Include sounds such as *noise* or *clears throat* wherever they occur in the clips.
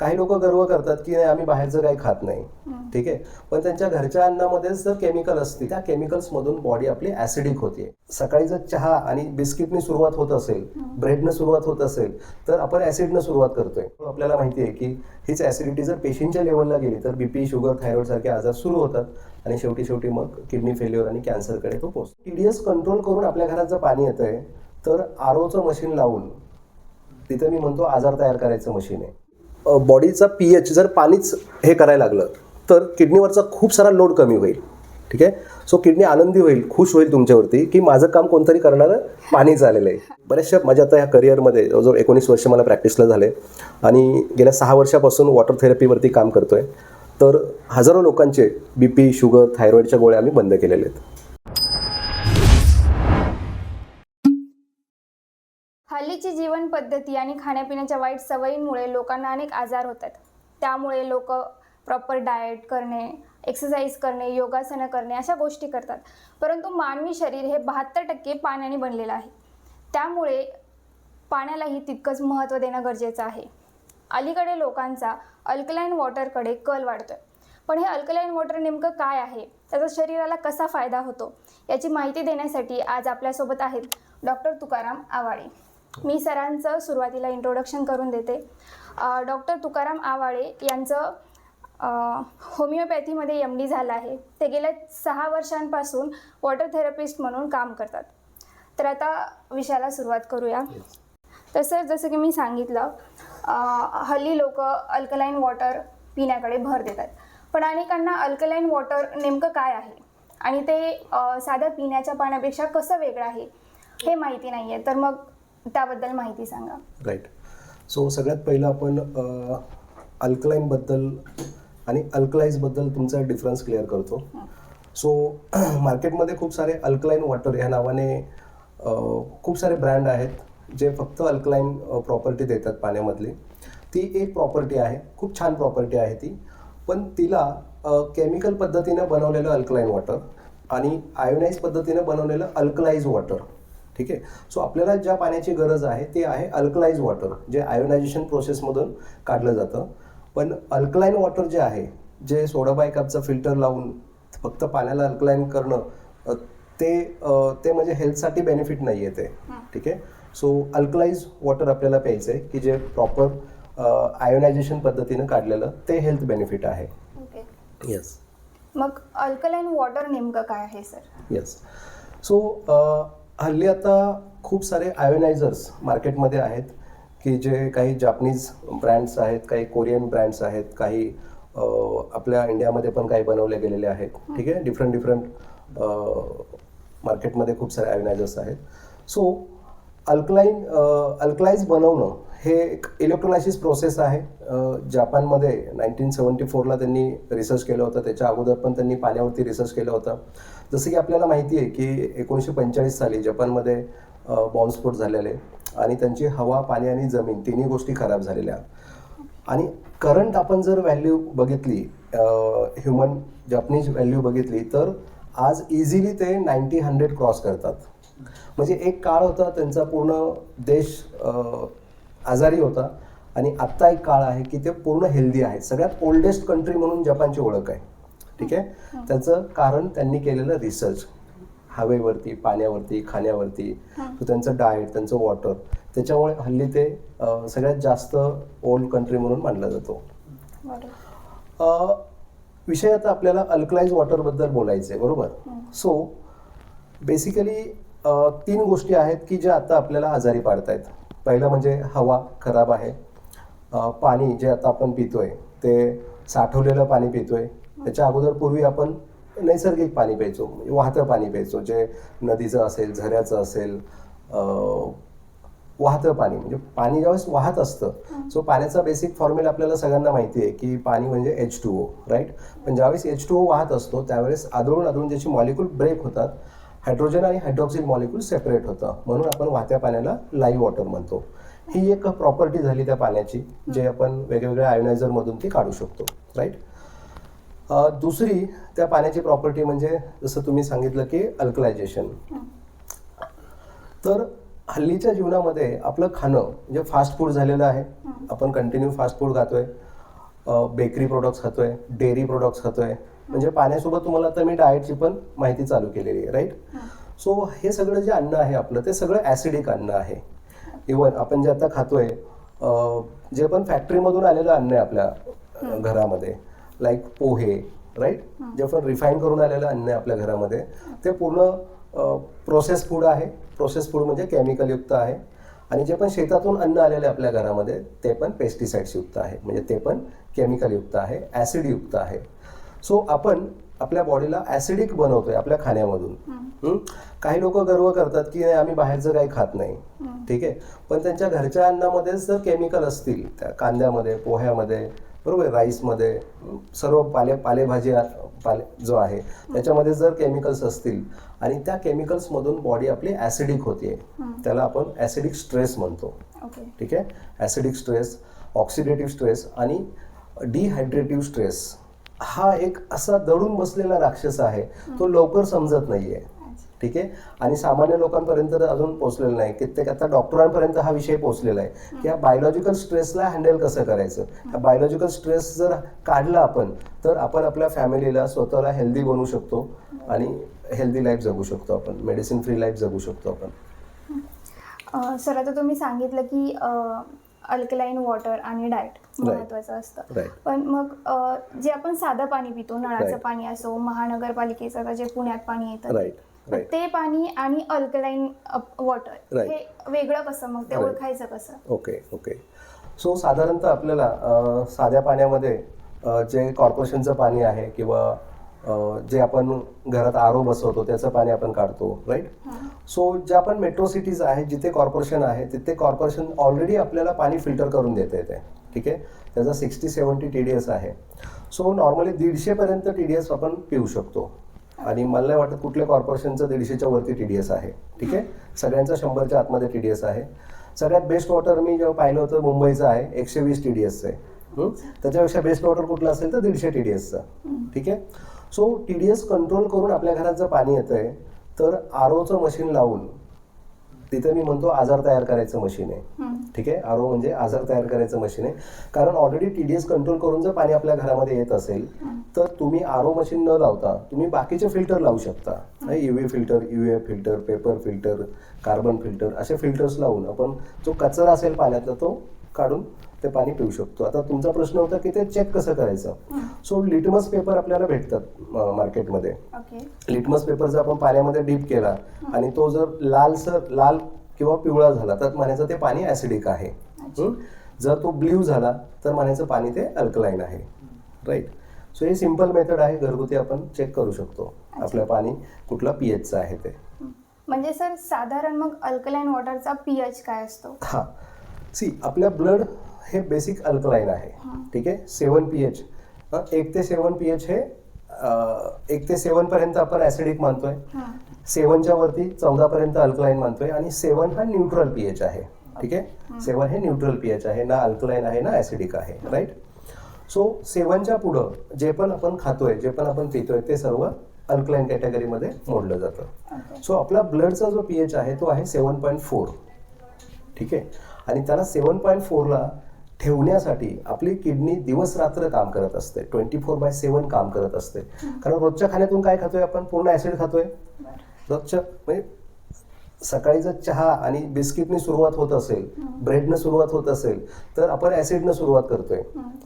काही लोक गर्व करतात की नाही आम्ही बाहेरचं काही खात नाही. ठीक आहे? पण त्यांच्या घरच्या अन्नामध्येच जर केमिकल असते त्या केमिकल्स मधून बॉडी आपली ऍसिडिक होते. सकाळी जर चहा आणि बिस्किटने सुरुवात होत असेल ब्रेडनं सुरुवात होत असेल तर आपण ऍसिडनं सुरुवात करतोय. आपल्याला माहिती आहे की हीच ऍसिडिटी जर पेशींच्या लेवलला गेली तर बीपी शुगर थायरॉइड सारखे आजार सुरू होतात. आणि शेवटी शेवटी मग किडनी फेल्युअर आणि कॅन्सरकडे तो पोहोचतो. टीडीएस कंट्रोल करून आपल्या घरात जर पाणी येतंय तर आरोचं मशीन लावून तिथं मी म्हणतो आजार तयार करायचं मशीन आहे. बॉडीचा पीएच जर पाणीच हे करायला लागलं तर किडनीवरचा खूप सारा लोड कमी होईल. ठीक आहे? सो किडनी आनंदी होईल खुश होईल तुमच्यावरती की माझं काम कोणतरी करणारं पाणी झालेलं आहे. बऱ्याचशा माझ्या आता ह्या करिअरमध्ये जवळजवळ एकोणीस वर्ष मला प्रॅक्टिसला झाले आणि गेल्या सहा वर्षापासून वॉटर थेरपीवरती काम करतो आहे तर हजारो लोकांचे बी पी शुगर थायरॉईडच्या गोळ्या आम्ही बंद केलेले आहेत. पद्धती आणि खाण्यापिण्याच्या वाईट सवयींमुळे लोकांना अनेक आजार होतात. त्यामुळे लोक प्रॉपर डाएट करणे एक्सरसाइज करणे योगासनं करणे अशा गोष्टी करतात. परंतु मानवी शरीर हे बहात्तर टक्के पाण्याने बनलेलं आहे. त्यामुळे पाण्यालाही तितकंच महत्त्व देणं गरजेचं आहे. अलीकडे लोकांचा अल्कलाईन वॉटरकडे कल वाढतोय. पण हे अल्कलाईन वॉटर नेमकं काय आहे? त्याचा शरीराला कसा फायदा होतो? याची माहिती देण्यासाठी आज आपल्यासोबत आहेत डॉक्टर तुकाराम आवाळे. मी सरांचं सुरुवातीला इंट्रोडक्शन करून देते. डॉक्टर तुकाराम आवाळे यांचं होमिओपॅथीमध्ये एम डी झालं आहे. ते गेल्या सहा वर्षांपासून वॉटर थेरपिस्ट म्हणून काम करतात. तर आता विषयाला सुरुवात करूया. तसं जसं की मी सांगितलं हल्ली लोक अल्कलाईन वॉटर पिण्याकडे भर देतात. पण अनेकांना अल्कलाईन वॉटर नेमकं काय आहे? आणि ते अ, साध्या पिण्याच्या पाण्यापेक्षा कसं वेगळं आहे? हे माहिती नाही आहे तर मग त्याबद्दल माहिती सांगा. राईट सो सगळ्यात पहिलं आपण अल्कलाईनबद्दल आणि अल्कलाईजबद्दल तुमचा डिफरन्स क्लिअर करतो. सो मार्केटमध्ये *clears throat* खूप सारे अल्कलाईन वॉटर ह्या नावाने खूप सारे ब्रँड आहेत जे फक्त अल्कलाईन प्रॉपर्टी देतात पाण्यामधली. ती एक प्रॉपर्टी आहे खूप छान प्रॉपर्टी आहे ती. पण तिला केमिकल पद्धतीनं बनवलेलं अल्कलाईन वॉटर आणि आयोनाईज पद्धतीनं बनवलेलं अल्कलाईज वॉटर ठीक आहे? सो आपल्याला ज्या पाण्याची गरज आहे ते आहे अल्कलाईज वॉटर जे आयोनायझेशन प्रोसेसमधून काढलं जातं. पण अल्कलाईन वॉटर जे आहे जे सोडा बाय कपचा फिल्टर लावून फक्त पाण्याला अल्कलाईन करणं ते ते म्हणजे हेल्थसाठी बेनिफिट नाही आहे ते. ठीक आहे? सो अल्कलाईज वॉटर आपल्याला प्यायचं आहे की जे प्रॉपर आयोनायझेशन पद्धतीनं काढलेलं ते हेल्थ बेनिफिट आहे. ओके येस मग अल्कलाईन वॉटर नेमकं काय आहे सर येस सो हल्ली आता खूप सारे आयोनायझर्स मार्केटमध्ये आहेत की जे काही जापनीज ब्रँड्स आहेत काही कोरियन ब्रँड्स आहेत काही आपल्या इंडियामध्ये पण काही बनवले गेलेले आहेत. ठीक आहे? डिफरंट डिफरंट मार्केटमध्ये खूप सारे आयोनायझर्स आहेत. सो अल्कलाईन अल्कलाईज बनवणं हे एक इलेक्ट्रोलायसिस प्रोसेस आहे. जपानमध्ये जापानमध्ये नाईन्टीन सेवन्टी फोरला त्यांनी रिसर्च केलं होतं. त्याच्या अगोदर पण त्यांनी पाण्यावरती रिसर्च केलं होतं. जसं की आपल्याला माहिती आहे की एकोणीसशे पंचेचाळीस साली जपानमध्ये बॉम्बस्फोट झालेले आणि त्यांची हवा पाणी आणि जमीन तिन्ही गोष्टी खराब झालेल्या. आणि करंट आपण जर व्हॅल्यू बघितली ह्युमन जपनीज व्हॅल्यू बघितली तर आज इझिली ते नाईन्टी हंड्रेड क्रॉस करतात. म्हणजे एक काळ होता त्यांचा पूर्ण देश आजारी होता. आणि आत्ता एक काळ आहे की ते पूर्ण हेल्दी आहे सगळ्यात ओल्डेस्ट कंट्री म्हणून जपानची ओळख आहे. ठीक आहे? त्याचं कारण त्यांनी केलेलं रिसर्च हवेवरती पाण्यावरती खाण्यावरती. तो त्यांचं डाएट त्यांचं वॉटर त्याच्यामुळे हल्ली ते सगळ्यात जास्त ओल्ड कंट्री म्हणून मानला जातो. विषय आता आपल्याला अल्कलाइज वॉटरबद्दल बोलायचं आहे बरोबर? सो बेसिकली तीन गोष्टी आहेत की ज्या आता आपल्याला आजारी पाडतायत. पहिलं म्हणजे हवा खराब आहे. पाणी जे आता आपण पितोय ते साठवलेलं पाणी पितोय. त्याच्या अगोदर पूर्वी आपण नैसर्गिक पाणी प्यायचो म्हणजे वाहतं पाणी प्यायचो जे नदीचं असेल झऱ्याचं असेल वाहतं पाणी म्हणजे पाणी ज्यावेळेस वाहत असतं सो पाण्याचा बेसिक फॉर्म्युला आपल्याला सगळ्यांना माहिती आहे की पाणी म्हणजे एच टू ओ राईट पण ज्यावेळेस एच टू ओ वाहत असतो त्यावेळेस आदळून आदळून त्याची मॉलिक्यूल ब्रेक होतात हायड्रोजन आणि हायड्रॉक्सिल मॉलिक्यूल सेपरेट होतं. म्हणून आपण वाहत्या पाण्याला लाईव्ह वॉटर म्हणतो. ही एक प्रॉपर्टी झाली त्या पाण्याची जे आपण वेगवेगळ्या आयोनायझर मधून ती काढू शकतो राईट दुसरी त्या पाण्याची प्रॉपर्टी म्हणजे जसं तुम्ही सांगितलं की अल्कलायझेशन तर हल्लीच्या जीवनामध्ये आपलं खाणं म्हणजे फास्ट फूड झालेलं आहे आपण कंटिन्यू फास्ट फूड खातोय. बेकरी प्रोडक्ट्स खातोय डेअरी प्रोडक्ट्स खातोय. म्हणजे पाण्यासोबत तुम्हाला आता मी डाएटची पण माहिती चालू केलेली आहे राईट सो हे सगळं जे अन्न आहे आपलं ते सगळं ॲसिडिक अन्न आहे. इवन आपण जे आता खातोय जे पण फॅक्टरीमधून आलेलं अन्न आहे आपल्या घरामध्ये लाईक पोहे राईट जे पण रिफाईन करून आलेलं अन्न आहे आपल्या घरामध्ये ते पूर्ण प्रोसेस फूड आहे. प्रोसेस फूड म्हणजे केमिकलयुक्त आहे. आणि जे पण शेतातून अन्न आलेलं आहे आपल्या घरामध्ये ते पण पेस्टिसाइड्स युक्त आहे. म्हणजे ते पण केमिकलयुक्त आहे ॲसिडयुक्त आहे. सो आपण आपल्या बॉडीला ॲसिडिक बनवतोय आपल्या खाण्यामधून? काही लोक गर्व करतात की नाही, आम्ही बाहेरचं काही खात नाही. ठीक आहे? पण त्यांच्या घरच्या अन्नामध्येच जर केमिकल असतील त्या कांद्यामध्ये पोह्यामध्ये बरोबर राईसमध्ये? सर्व पाले पालेभाजी पाले जो आहे त्याच्यामध्ये जर केमिकल्स असतील आणि त्या केमिकल्समधून बॉडी आपली ॲसिडिक होते त्याला आपण ॲसिडिक स्ट्रेस म्हणतो. ठीक आहे? ॲसिडिक स्ट्रेस ऑक्सिडेटिव्ह स्ट्रेस आणि डिहायड्रेटिव्ह स्ट्रेस हा एक असा दडून बसलेला राक्षस आहे. तो लवकर समजत नाहीये. ठीक आहे? आणि सामान्य लोकांपर्यंत अजून पोहोचलेला नाही. कित्येक आता डॉक्टरांपर्यंत हा विषय पोहोचलेला आहे. की या बायोलॉजिकल स्ट्रेसला हँडल कसं करायचं? हा बायोलॉजिकल स्ट्रेस जर काढला आपण तर आपण आपल्या फॅमिलीला स्वतःला हेल्दी बनवू शकतो आणि हेल्दी लाईफ जगू शकतो आपण. मेडिसिन फ्री लाईफ जगू शकतो आपण. सर आता तुम्ही सांगितलं की अल्कलाईन वॉटर आणि डाएट महत्वाचं असतं. पण मग जे आपण साधं पाणी पितो नळाचं. पाणी असो महानगरपालिकेचं आता जे पुण्यात पाणी येतं ते पाणी आणि अल्कलाईन वॉटर. हे वेगळं कसं? मग ते. ओळखायचं कसं? ओके ओके सो साधारणतः आपल्याला साध्या पाण्यामध्ये जे कॉर्पोरेशनचं पाणी आहे किंवा जे आपण घरात आरो बसवतो त्याचं पाणी आपण काढतो राईट सो ज्या पण मेट्रो सिटीज आहेत जिथे कॉर्पोरेशन आहे तिथे कॉर्पोरेशन ऑलरेडी आपल्याला पाणी फिल्टर करून देते येते ठीक आहे? त्याचा sixty seventy T D S आहे. सो नॉर्मली दीडशेपर्यंत टी डी एस आपण पिऊ शकतो. आणि मला नाही वाटत कुठल्या कॉर्पोरेशनचं दीडशेच्या वरती टी डी एस आहे. ठीक आहे? सगळ्यांचं शंभरच्या आतमध्ये टी डी एस आहे. सगळ्यात बेस्ट वॉटर मी जेव्हा पाहिलं होतं मुंबईचं आहे एकशे वीस टी डी एसचं आहे. त्याच्यापेक्षा बेस्ट वॉटर कुठलं असेल तर दीडशे टी डी एसचं ठीक आहे? So T D S control करून आपल्या घरात जर पाणी येतं आहे तर आर ओचं मशीन लावून तिथे मी म्हणतो आजार तयार करायचं मशीन आहे. ठीक आहे? आर म्हणजे आजार तयार करायचं मशीन आहे. कारण already T D S control करून जर पाणी आपल्या घरामध्ये येत असेल तर तुम्ही आर मशीन न लावता तुम्ही बाकीचे फिल्टर लावू शकता. U V filter U A filter paper filter carbon filter असे फिल्टर्स लावून आपण जो कचरा असेल पाण्यातला तो काढून ते पाणी पिऊ शकतो. आता तुमचा प्रश्न होता की ते चेक कसं करायचं? सो लिटमस पेपर आपल्याला भेटतात मार्केटमध्ये लिटमस पेपर जर आपण पाण्यामध्ये डीप केला आणि तो जर लालसर लाल किंवा पिवळा झाला तर म्हणायचं ते पाणी ॲसिडिक आहे? जर तो ब्ल्यू झाला तर म्हणायचं पाणी ते अल्कलाईन आहे. राईट सो हे सिंपल मेथड आहे. घरगुती आपण चेक करू शकतो. आपलं पाणी कुठलं पीएचचं आहे ते. म्हणजे सर साधारण मग अल्कलाईन वॉटरचा पीएच काय असतो? हा. सी आपल्या ब्लड हे बेसिक अल्कलाईन आहे. ठीक आहे? सेवन पी एच एक ते सेवन पी एच हे एक ते सेवन पर्यंत आपण ऍसिडिक मानतोय. सेवनच्या वरती चौदा पर्यंत अल्कलाईन मानतोय आणि सेवन हा न्यूट्रल पीएच आहे. ठीक आहे? सेवन हे न्यूट्रल पीएच आहे ना अल्कलाईन आहे ना ऍसिडिक आहे. राईट सो सेवनच्या पुढं जे पण आपण खातोय जे पण आपण पितोय ते सर्व अल्कलाईन कॅटेगरीमध्ये मोडलं जातं. सो आपला ब्लडचा जो पीएच आहे तो आहे सेवन पॉईंट फोर ठीक आहे? आणि त्याला सेवन पॉईंट फोरला ठेवण्यासाठी आपली किडनी दिवस रात्र काम करत असते. ट्वेंटी फोर बाय सेवन काम करत असते. कारण रोजच्या खाण्यातून काय खातोय आपण? पूर्ण ऍसिड खातोय. रोजच्या म्हणजे सकाळी जर चहा आणि बिस्किटने सुरुवात होत असेल ब्रेडनं सुरुवात होत असेल तर आपण ऍसिडनं सुरुवात करतोय.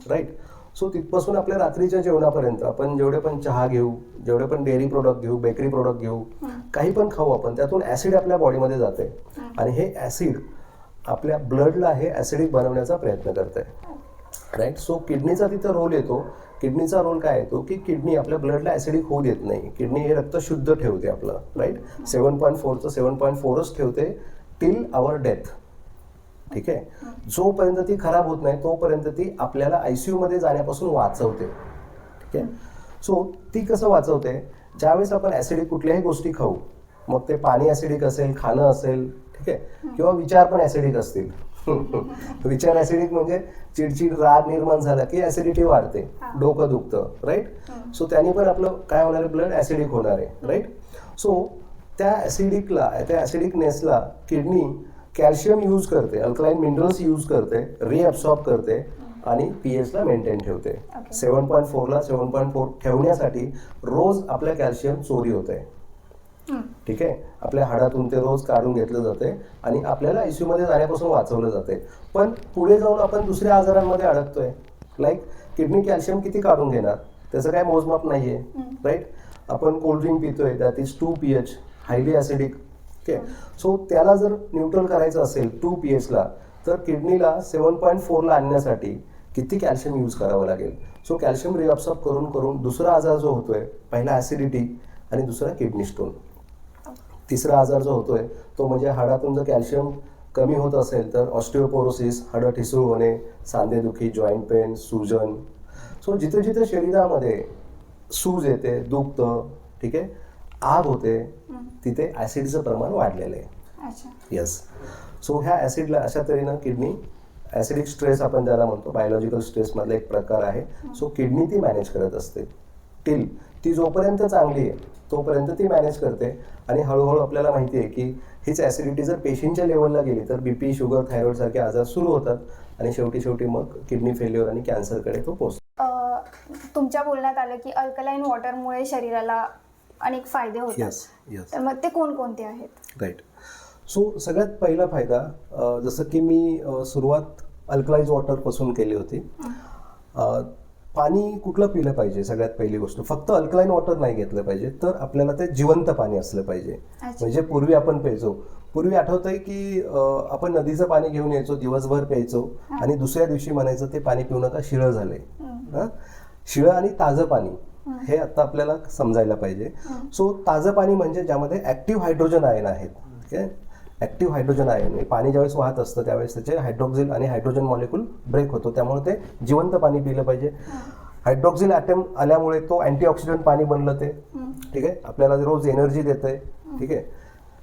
राईट? सो तिथपासून आपल्या रात्रीच्या जेवणापर्यंत आपण जेवढे पण चहा घेऊ जेवढे पण डेअरी प्रोडक्ट घेऊ बेकरी प्रोडक्ट घेऊ काही पण खाऊ आपण त्यातून ऍसिड आपल्या बॉडीमध्ये जाते आणि हे ऍसिड आपल्या ब्लडला हे ॲसिडिक बनवण्याचा प्रयत्न करते राईट सो किडनीचा तिथं रोल येतो. किडनीचा रोल काय येतो? की किडनी आपल्या ब्लडला ॲसिडिक होऊ देत नाही. किडनी हे रक्त शुद्ध ठेवते आपलं. राईट सेवन पॉईंट फोरचं सेवन पॉईंट फोरच ठेवते टिल आवर डेथ ठीक आहे? जोपर्यंत ती खराब होत नाही तोपर्यंत ती आपल्याला आय सी यूमध्ये जाण्यापासून वाचवते. ठीक आहे? सो ती कसं वाचवते? ज्यावेळेस आपण ॲसिडिक कुठल्याही गोष्टी खाऊ मग ते पाणी ॲसिडिक असेल खाणं असेल ठीक आहे? किंवा विचार पण ऍसिडिक असतील. *laughs* विचार ऍसिडिक म्हणजे चिडचिड राग निर्माण झाला की ऍसिडिटी वाढते. डोकं दुखतं राईट सो त्याने पण आपलं काय होणार आहे? ब्लड ऍसिडिक होणार आहे राईट सो त्या ऍसिडिकला त्या ऍसिडिकनेसला किडनी कॅल्शियम यूज करते अल्कलाईन मिनरल्स यूज करते रिअब्सॉर्ब करते आणि पी एचला मेंटेन ठेवते. सेवन पॉईंट फोरला सेवन पॉईंट फोर ठेवण्यासाठी रोज आपल्या कॅल्शियम चोरी होते. ठीक आहे? आपल्या हाडातून ते रोज काढून घेतलं जाते आणि आपल्याला आयसीयू मध्ये जाण्यापासून वाचवलं जाते पण पुढे जाऊन आपण दुसऱ्या आजारांमध्ये अडकतोय. लाईक किडनी कॅल्शियम किती काढून घेणार? त्याचं काय मोजमाप नाहीये. राईट आपण cold drink पितोय that is two P H highly acidic okay so त्याला जर न्यूट्रल करायचं असेल टू पी एचला तर किडनीला सेवन पॉईंट फोरला आणण्यासाठी किती कॅल्शियम यूज करावं लागेल? सो कॅल्शियम रिअब्सॉर्ब करून करून दुसरा आजार जो होतोय पहिला ॲसिडिटी आणि दुसरा किडनी स्टोन तिसरा आजार जो होतोय तो म्हणजे हाडातून जर कॅल्शियम कमी होत असेल तर ऑस्टिओपोरोसिस हाडं ठिसूळ होणे सांधेदुखी जॉईंट पेन सुजन. सो जिथे जिथे शरीरामध्ये सूज येते दुखतं ठीक आहे आग होते तिथे ॲसिडचं प्रमाण वाढलेलं आहे. अच्छा. येस सो ह्या ॲसिडला अशा तऱ्हेनं किडनी ॲसिडिक स्ट्रेस आपण ज्याला म्हणतो बायोलॉजिकल स्ट्रेसमधला एक प्रकार आहे. सो किडनी ती मॅनेज करत असते. टिल ती जोपर्यंत चांगली आहे तोपर्यंत ती मॅनेज करते. आणि हळूहळू आपल्याला माहिती आहे की हीच ॲसिडिटी जर पेशींच्या लेवलला गेली तर बीपी शुगर थायरॉइड सारखे आजार सुरू होतात. आणि शेवटी शेवटी मग किडनी फेल्युअर आणि कॅन्सरकडे तो पोहोचतो. अ, तुमच्या बोलण्यात आलं की अल्कलाईन वॉटरमुळे शरीराला अनेक फायदे होतात. मग ते कोणकोणते आहेत? राईट सो सगळ्यात पहिला फायदा जसं की मी सुरुवात अल्कलाइज वॉटरपासून केली होती. पाणी कुठलं पिलं पाहिजे? सगळ्यात पहिली गोष्ट. फक्त अल्कलाईन वॉटर नाही घेतलं पाहिजे तर आपल्याला ते जिवंत पाणी असलं पाहिजे. म्हणजे पूर्वी आपण प्यायचो. पूर्वी आठवतंय की आपण नदीचं पाणी घेऊन यायचो दिवसभर प्यायचो आणि दुसऱ्या दिवशी म्हणायचं ते पाणी पिऊ नका शिळं झालंय हं? शिळं आणि ताजं पाणी. हे. आता आपल्याला समजायला पाहिजे. सो ताजं पाणी म्हणजे ज्यामध्ये ऍक्टिव्ह हायड्रोजन आयन आहेत. ठीक आहे. ऍक्टिव्ह हायड्रोजन आयन पाणी ज्यावेळेस वाहत असतं त्यावेळेस त्याचे हायड्रोक्झिल आणि हायड्रोजन मॉलिक्यूल ब्रेक होतो. त्यामुळे ते जिवंत पाणी पिलं पाहिजे. हायड्रोक्झिल ॲटम आल्यामुळे तो अँटीऑक्सिडंट पाणी बनलं ते. ठीक आहे? आपल्याला रोज एनर्जी देते ठीक आहे?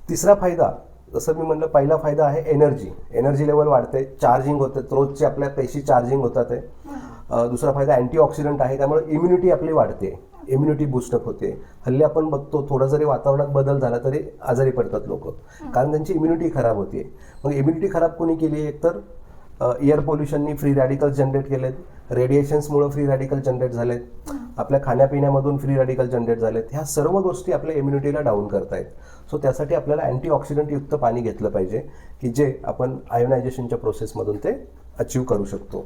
तिसरा फायदा जसं मी म्हणलं पहिला फायदा आहे एनर्जी एनर्जी लेवल वाढते चार्जिंग होते. रोजची आपल्या पेशी चार्जिंग होतात आहे दुसरा फायदा अँटीऑक्सिडंट आहे. त्यामुळे इम्युनिटी आपली वाढते. इम्युनिटी बुस्टअप होते. हल्ली आपण बघतो थोडा जरी वातावरणात बदल झाला तरी आजारी पडतात लोक. कारण त्यांची इम्युनिटी खराब होते. मग इम्युनिटी खराब कोणी केली एक तर एअर पोल्युशननी फ्री रॅडिकल जनरेट केलेत. रेडिएशन्समुळे फ्री रॅडिकल जनरेट झालेत. आपल्या खाण्यापिण्यामधून फ्री रॅडिकल जनरेट झालेत. ह्या सर्व गोष्टी आपल्या इम्युनिटीला डाऊन करतायत. सो त्यासाठी आपल्याला अँटीऑक्सिडंट युक्त पाणी घेतलं पाहिजे की जे आपण आयोनायझेशनच्या प्रोसेसमधून ते अचीव करू शकतो.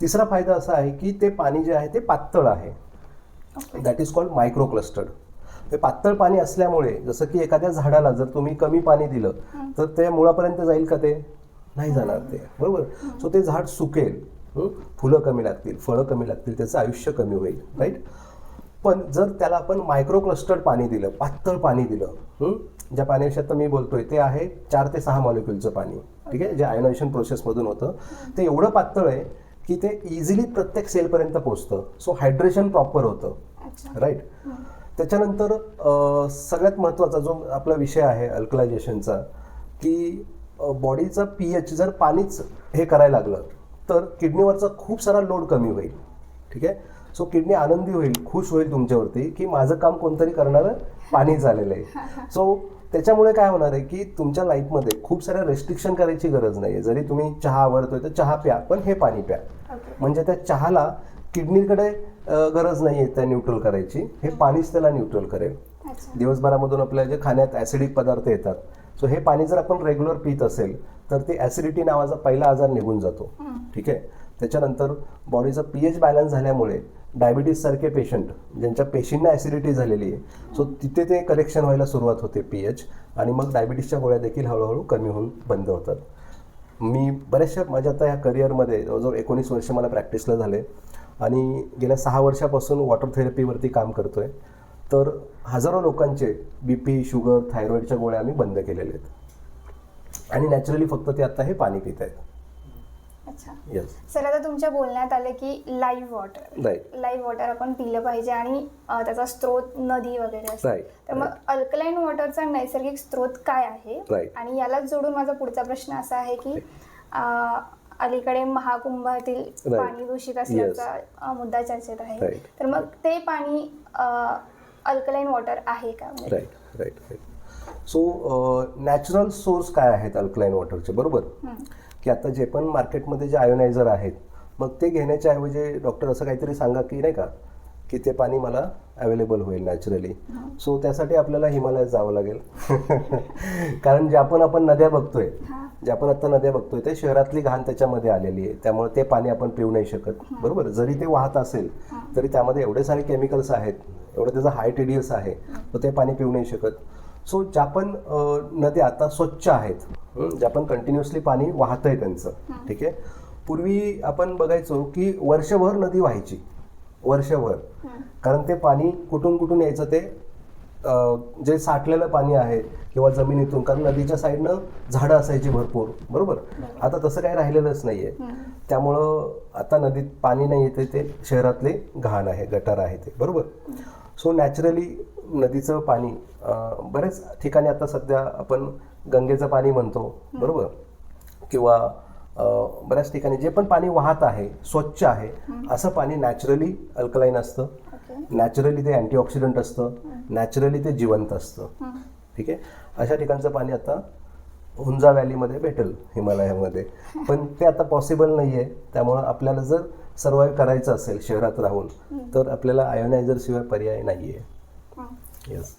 तिसरा फायदा असा आहे की ते पाणी जे आहे ते पातळ आहे. That is called micro clustered हे पातळ पाणी असल्यामुळे जसं की एखाद्या झाडाला जर तुम्ही कमी पाणी दिलं तर ते मुळापर्यंत जाईल का ते? नाही जाणार ते. बरोबर? सो ते झाड सुकेल? फुलं कमी लागतील फळं कमी लागतील त्याचं आयुष्य कमी होईल. राईट पण जर त्याला आपण मायक्रो क्लस्टर्ड पाणी दिलं पातळ पाणी दिलं? ज्या पाण्याविषयी आता मी बोलतोय ते आहे चार ते सहा मॉलिक्युलचं पाणी. ठीक आहे? जे आयोनायझेशन प्रोसेसमधून होतं. ते एवढं पातळ आहे की ते इझिली प्रत्येक सेलपर्यंत पोचतं सो हायड्रेशन प्रॉपर होतं. राईट त्याच्यानंतर सगळ्यात महत्त्वाचा जो आपला विषय आहे अल्कलायझेशनचा की बॉडीचा पी एच जर पाणीच हे करायला लागलं तर किडनीवरचा खूप सारा लोड कमी होईल. ठीक आहे? सो किडनी आनंदी होईल खुश होईल तुमच्यावरती की माझं काम कोणतरी करणारं पाणी झालेलं आहे. *laughs* सो त्याच्यामुळे काय होणार आहे की तुमच्या लाईफमध्ये खूप साऱ्या रेस्ट्रिक्शन करायची गरज नाही आहे जरी तुम्ही चहा आवडतोय तर चहा प्या पण हे पाणी प्या. म्हणजे त्या चहाला किडनीकडे गरज नाही आहे त्या न्यूट्रल करायची. हे पाणीच त्याला न्यूट्रल करेल. दिवसभरामधून आपल्या जे खाण्यात ॲसिडिक पदार्थ येतात सो हे पाणी जर आपण रेग्युलर पित असेल तर ते ॲसिडिटी नावाचा पहिला आजार निघून जातो. ठीक आहे? त्याच्यानंतर बॉडीचा पी एच बॅलन्स झाल्यामुळे डायबिटीज सारखे पेशंट ज्यांच्या पेशींना ॲसिडिटी झालेली आहे सो तिथे ते करेक्शन व्हायला सुरुवात होते पी एच आणि मग डायबिटीसच्या गोळ्या देखील हळूहळू कमी होऊन बंद होतात. मी बऱ्याचशा माझ्या आता ह्या करिअरमध्ये जवळजवळ एकोणीस वर्ष मला प्रॅक्टिसला झाले. आणि गेल्या सहा वर्षापासून वॉटर थेरपीवरती काम करतो आहे तर हजारो लोकांचे बी पी शुगर थायरॉईडच्या गोळ्या आम्ही बंद केलेले आहेत. आणि नॅचरली फक्त ते आता हे पाणी पित आहेत अच्छा. येस सर आता तुमच्या बोलण्यात आलं की लाईव्ह वॉटर लाईव्ह वॉटर आपण पिलं पाहिजे आणि अ, त्याचा स्त्रोत नदी वगैरे असतो. तर मग अल्कलाईन वॉटरचा नैसर्गिक स्त्रोत काय आहे? Right. आणि यालाच जोडून माझा पुढचा प्रश्न असा आहे की अ, अलीकडे महाकुंभातील Right. पाणी दूषित असल्याचा अ, मुद्दा चर्चेत आहे. Right. तर मग ते पाणी अल्कलाईन वॉटर आहे का? म्हणजे right right right so natural source काय आहेत अल्कलाईन वॉटरचे बरोबर? हं. की आता जे पण मार्केटमध्ये जे आयोनायझर आहेत मग ते घेण्याच्या ऐवजी डॉक्टर असं काहीतरी सांगा की नाही का की ते पाणी मला अवेलेबल होईल नॅचरली. सो त्यासाठी आपल्याला हिमालयात जावं लागेल. *laughs* कारण ज्या पण आपण नद्या बघतोय हां. जे आपण आता नद्या बघतोय ते शहरातली घाण त्याच्यामध्ये आलेली आहे. त्यामुळे ते पाणी आपण पिऊ नाही शकत. बरोबर? जरी ते वाहत असेल तरी त्यामध्ये एवढे सारे केमिकल्स आहेत एवढं त्याचं हाय टी डी एस आहे तर ते पाणी पिऊ नाही शकत. सो ज्या पण नद्या आता स्वच्छ आहेत. ज्या पण कंटिन्युअसली पाणी वाहतंय त्यांचं. ठीक आहे? पूर्वी आपण बघायचो की वर्षभर नदी व्हायची. वर्षभर. कारण ते पाणी कुठून कुठून यायचं ते जे साठलेलं पाणी आहे किंवा जमिनीतून कारण नदीच्या साईडनं झाडं असायची भरपूर. बरोबर? आता तसं काही राहिलेलंच नाहीये. त्यामुळं आता नदीत पाणी नाही येते ते शहरातले घाण आहे गटार आहे ते. बरोबर? सो नॅचरली नदीचं पाणी बरेच ठिकाणी आता सध्या आपण गंगेचं पाणी म्हणतो बरोबर? किंवा बऱ्याच ठिकाणी जे पण पाणी वाहत आहे स्वच्छ आहे असं पाणी नॅचरली अल्कलाईन असतं. नॅचरली ते अँटीऑक्सिडंट असतं. नॅचरली ते जिवंत असतं. ठीक आहे? अशा ठिकाणचं पाणी आता हुंजा व्हॅलीमध्ये भेटेल हिमालयामध्ये. *laughs* पण ते आता पॉसिबल नाही आहे त्यामुळं आपल्याला जर सर्वाईव्ह करायचं असेल शहरात राहून तर आपल्याला आयोनायझर शिवाय पर्याय नाही आहे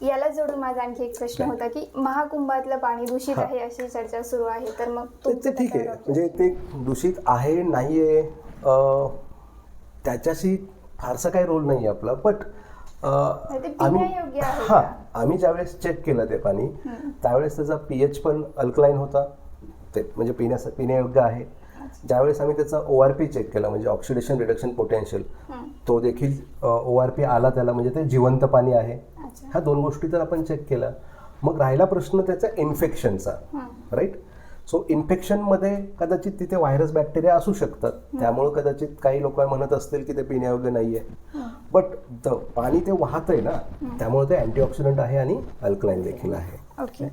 याला जोडून माझा आणखी एक प्रश्न होता की महाकुंभातलं पाणी दूषित आहे अशी चर्चा सुरू आहे तर मग ते ठीक आहे. म्हणजे ते दूषित आहे नाही आहे त्याच्याशी फारसा काही रोल नाही आहे आपला बट आहे हां? आम्ही ज्यावेळेस चेक केलं ते पाणी त्यावेळेस त्याचा पी एच पण अल्कलाईन होता. ते म्हणजे पिण्यास पिण्यायोग्य आहे. ज्यावेळेस आम्ही त्याचा ओ आर पी चेक केला म्हणजे ऑक्सिडेशन रिडक्शन पोटेन्शियल. तो देखील ओ आर पी आला त्याला म्हणजे ते जिवंत पाणी आहे. ह्या दोन गोष्टी जर आपण चेक केल्या. मग राहिला प्रश्न त्याचा इन्फेक्शनचा. राईट सो इन्फेक्शनमध्ये कदाचित तिथे व्हायरस बॅक्टेरिया असू शकतात. त्यामुळे कदाचित काही लोक म्हणत असतील की ते पिण्यायोग्य नाही आहे बट पाणी ते वाहतंय ना त्यामुळे ते अँटीऑक्सिडंट आहे आणि अल्कलाईन देखील आहे. ओके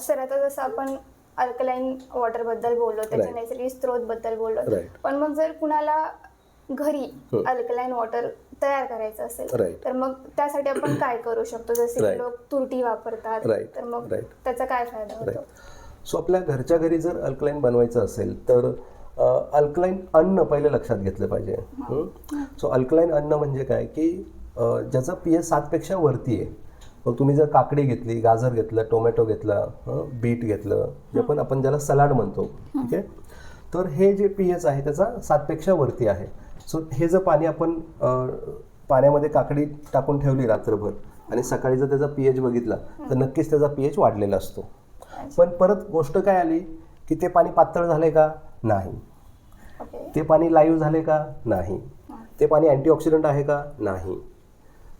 सर आता जसं आपण अल्कलाईन वॉटरबद्दल बोललो त्याच्या. नैसर्गिक स्त्रोत बद्दल बोललो. पण मग जर कुणाला घरी. अल्कलाईन वॉटर तयार करायचं असेल Right. तर मग त्यासाठी आपण काय करू शकतो? जसे की. लोक तुरटी वापरतात Right. तर मग Right. त्याचा काय फायदा होतो? राईट सो आपल्या घरच्या घरी जर अल्कलाईन बनवायचं असेल तर अल्कलाईन अन्न पहिले लक्षात घेतलं पाहिजे. सो अल्कलाईन अन्न म्हणजे काय? की अ, ज्याचं पी एच सातपेक्षा वरती आहे. मग तुम्ही जर काकडी घेतली गाजर घेतलं टोमॅटो घेतला हं, बीट घेतलं जे पण आपण ज्याला सलाड म्हणतो ठीक आहे? तर हे जे पी एच आहे त्याचा सातपेक्षा वरती आहे. सो हे जर पाणी आपण पाण्यामध्ये काकडी टाकून ठेवली रात्रभर आणि सकाळी जर त्याचा पी एच बघितला तर नक्कीच त्याचा पी एच वाढलेला असतो. पण परत गोष्ट काय आली की ते पाणी पातळ झाले का? नाही. ते पाणी लाईव्ह झाले का? नाही. ते पाणी अँटीऑक्सिडंट आहे का? नाही.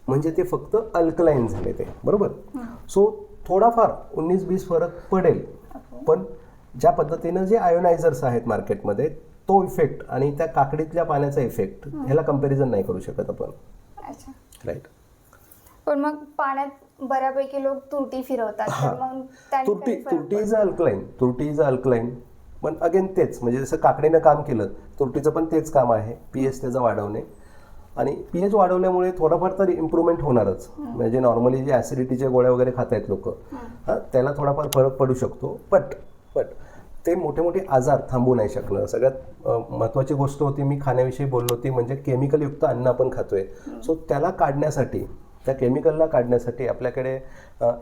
म्हणजे ते फक्त अल्कलाईन झाले ते. बरोबर? सो थोडाफार उन्नीस बीस फरक पडेल. पण ज्या पद्धतीनं जे आयोनायझर्स आहेत मार्केटमध्ये तो इफेक्ट आणि त्या काकडीतल्या पाण्याचा इफेक्ट ह्याला कंपॅरिझन नाही करू शकत आपण. अच्छा. राईट पण मग पाण्यात बऱ्यापैकी लोक तुरटी फिरवतात तर मग त्याने तुरटी काही फरक तुरटी इज अल्कलाईन तुरटी इज अल्कलाईन पण अगेन तेच म्हणजे जसं काकडीनं काम केलं तुरटीचं पण तेच काम आहे. पी एच त्याचं वाढवणे. आणि पी एच वाढवल्यामुळे थोडंफार तरी इम्प्रूव्हमेंट होणारच. म्हणजे नॉर्मली जे ॲसिडिटीच्या गोळ्या वगैरे खात आहेत लोक हां त्याला थोडाफार फरक पडू शकतो. बट बट ते मोठे मोठे आजार थांबवू नाही शकणार सगळ्यात महत्त्वाची गोष्ट होती मी खाण्याविषयी बोललो ती म्हणजे केमिकलयुक्त अन्न आपण खातोय. सो त्याला काढण्यासाठी त्या केमिकलला काढण्यासाठी आपल्याकडे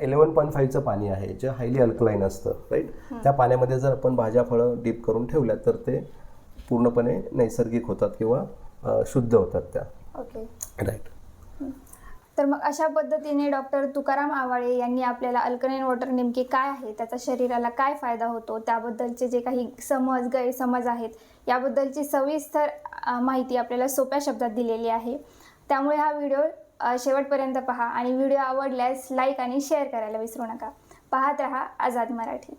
इलेवन पॉईंट फाईव्हचं पाणी आहे जे हायली अल्कलाईन असतं राईट त्या पाण्यामध्ये जर आपण भाज्या फळं डीप करून ठेवल्या तर ते पूर्णपणे नैसर्गिक होतात किंवा शुद्ध होतात त्या. राईट तर मग अशा पद्धतीने डॉक्टर तुकाराम आवाळे यांनी आपल्याला अल्कलाईन वॉटर नेमके काय आहे? त्याचा शरीराला काय फायदा होतो? त्याबद्दलचे जे काही समज गैरसमज आहेत याबद्दलची सविस्तर माहिती आपल्याला सोप्या शब्दात दिलेली आहे. त्यामुळे हा व्हिडिओ शेवटपर्यंत पहा आणि व्हिडिओ आवडल्यास लाईक आणि शेअर करायला विसरू नका. पाहत रहा आझाद मराठी.